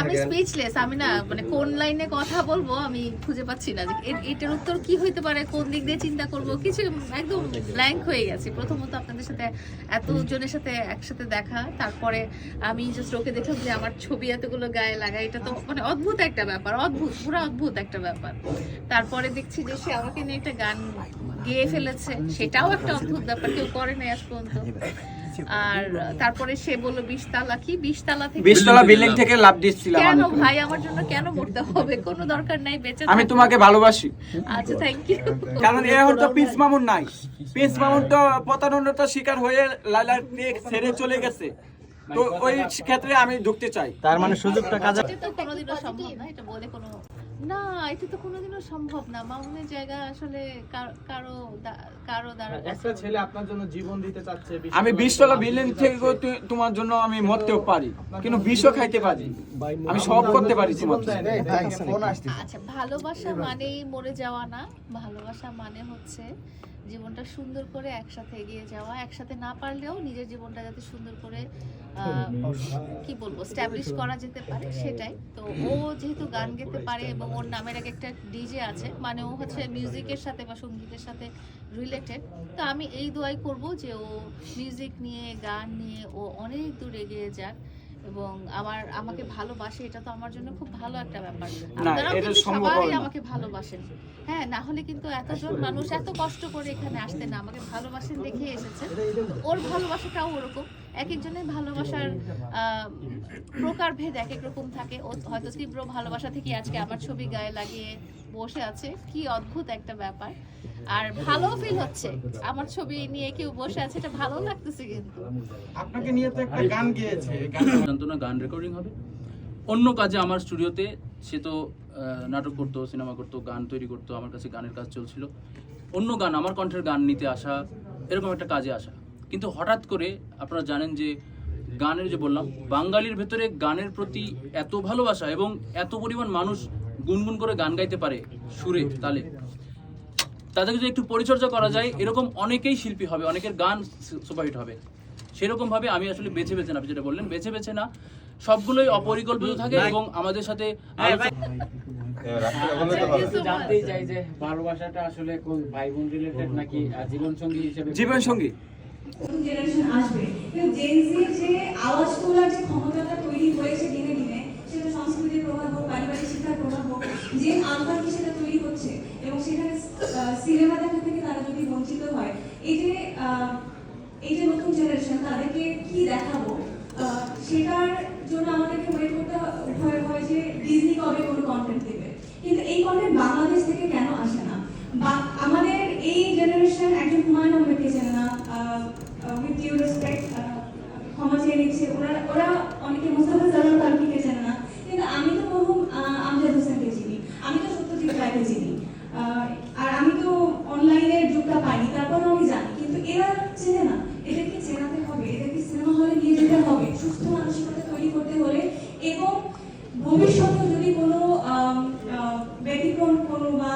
আমি স্পিচলেস আমি না মানে কোন লাইনে কথা বলব আমি খুঁজে পাচ্ছি না যে এটার উত্তর কি হইতে পারে কোন দিক দিয়ে চিন্তা করব কিছু একদম ব্ল্যাঙ্ক হয়ে গেছে। প্রথমত আপনাদের সাথে এত জনের সাথে একসাথে দেখা তারপরে আমি জাস্ট ওকে দেখলাম যে আমার ছবি এতগুলো গায়ে লাগা এটা তো মানে অদ্ভুত একটা ব্যাপার অদ্ভুত পুরো অদ্ভুত একটা ব্যাপার। তারপরে দেখছি যে সে আমাকে নিয়ে একটা গান গেয়ে ফেলেছে সেটাও একটা অদ্ভুত ব্যাপার কেউ করে নাই আজ পর্যন্ত। আর তারপরে সে বলল বিশ তালা কি? বিশ তালা থেকে বিশতলা বিল্ডিং থেকে লাভ দিচ্ছিলাম কেন আমি ভাই? আমার জন্য কেন মরতে হবে? কোনো দরকার নাই বেঁচে আমি তোমাকে ভালোবাসি। আচ্ছা থ্যাংক ইউ কারণ এখন তো পিস মামুন নাই। পিস মামুন তো প্রতারণতার শিকার হয়ে লাইলা ছেড়ে চলে গেছে। তো ওই ক্ষেত্রে আমি ঢুকতে চাই। তার মানে সুযোগটা কাজে তো কোনোদিনও সম্ভব না এটা বলে কোনো না এটা তো কোনোদিনও সম্ভব না। মামুনের জায়গা আসলে কার- কারও কারও দ্বারা একটা ছেলে আপনার জন্য জীবন দিতে চাচ্ছে আমি 20 টাকা বিলিন থেকে তোমার জন্য আমি মরতেও পারি কিন্তু বিষও খাইতে পারি। আমি সব করতে পারি তোমার আচ্ছা ভালোবাসা মানেই মরে যাওয়া না ভালোবাসা মানে হচ্ছে জীবনটা সুন্দর করে একসাথে এগিয়ে যাওয়া, একসাথে না পারলেও নিজের জীবনটা যাতে সুন্দর করে কি বলব স্ট্যাবলিশ করা যেতে পারে, সেটাই। তো ও যেহেতু গান গেতে পারে এবং ওর নামের আগে একটা ডিজে আছে মানে ও হচ্ছে মিউজিকের সাথে বা সঙ্গীতের সাথে রিলেটেড তো আমি এই দোয়াই করব যে ও মিউজিক নিয়ে, গান নিয়ে ও অনেক দূর এগিয়ে যাক। এবং আমার আমাকে ভালোবাসে এটা তো আমার জন্য খুব ভালো একটা ব্যাপার। আপনারাও কিন্তু সবাই আমাকে ভালোবাসেন। হ্যাঁ না হলে কিন্তু এতজন মানুষ এত কষ্ট করে এখানে আসতে না আমাকে ভালোবাসেন দেখে এসেছেন। ওর ভালোবাসাটাও ওরকম। এক একজনের ভালোবাসার আহ, প্রকারভেদ এক এক রকম থাকে। ও হয়তো তীব্র ভালোবাসা থেকে আজকে আমার ছবি গায়ে লাগিয়ে বসে আছে কি অদ্ভুত একটা ব্যাপার। আর ভালো ফিল হচ্ছে। আমার ছবি নিয়ে কেউ বসে আছে এটা ভালো লাগতেছে কিন্তু। আপনাকে নিয়ে তো একটা গান গেয়েছে জানতো না গান রেকর্ডিং হবে। অন্য কাজে আমার স্টুডিওতে সে তো নাটক করতো সিনেমা করতো গান তৈরি করতো আমার কাছে গানের কাজ চলছিল। অন্য গান আমার কণ্ঠের গান নিতে আসা এরকম একটা কাজে আসা। কিন্তু হঠাৎ করে আপনারা জানেন যে গানের যে বললাম বাঙালির ভেতরে গানের প্রতি এত ভালোবাসা এবং এত পরিমাণ মানুষ গুনগুন করে গান গাইতে পারে সুরে তালে। তাদেরকে যদি একটু পরিচর্যা করা যায় এরকম অনেকেই শিল্পী হবে অনেকের গান সুপারহিট হবে। সেরকম ভাবে আমি আসলে বেছে বেছে না আপনি যেটা বললেন বেছে বেছে না। সবগুলোই অপরিকল্পিত থাকে এবং আমাদের সাথে much. জানতেই চাই যে ভালোবাসাটা আসলে কোন ভাই বোন রিলেটেড নাকি জীবন সঙ্গী হিসেবে? জীবন সঙ্গী আসবে। কিন্তু জেনজির যে আওয়াজ সিনেমা দেখা থেকে তারা যদি বঞ্চিত হয়, এই যে এই যে নতুন জেনারেশন তাদেরকে কি দেখাবো? সেটার জন্য আমাদেরকে ওয়েট করতে হয় হয় যে ডিজনি কবে কোনো কন্টেন্ট দেবে। কিন্তু এই কন্টেন্ট বাংলাদেশ থেকে কেন আসে না? বা, আমাদের এই জেনারেশন একজন হুমায়ুন আহমেদকে চেনে না উইথ ডিউ রেসপেক্ট ক্ষমা চেয়ে নিচ্ছে। ওরা ওরা অনেকে মুস্তাফা ভবিষ্যতে যদি কোনো ব্যতিক্রম কোনো বা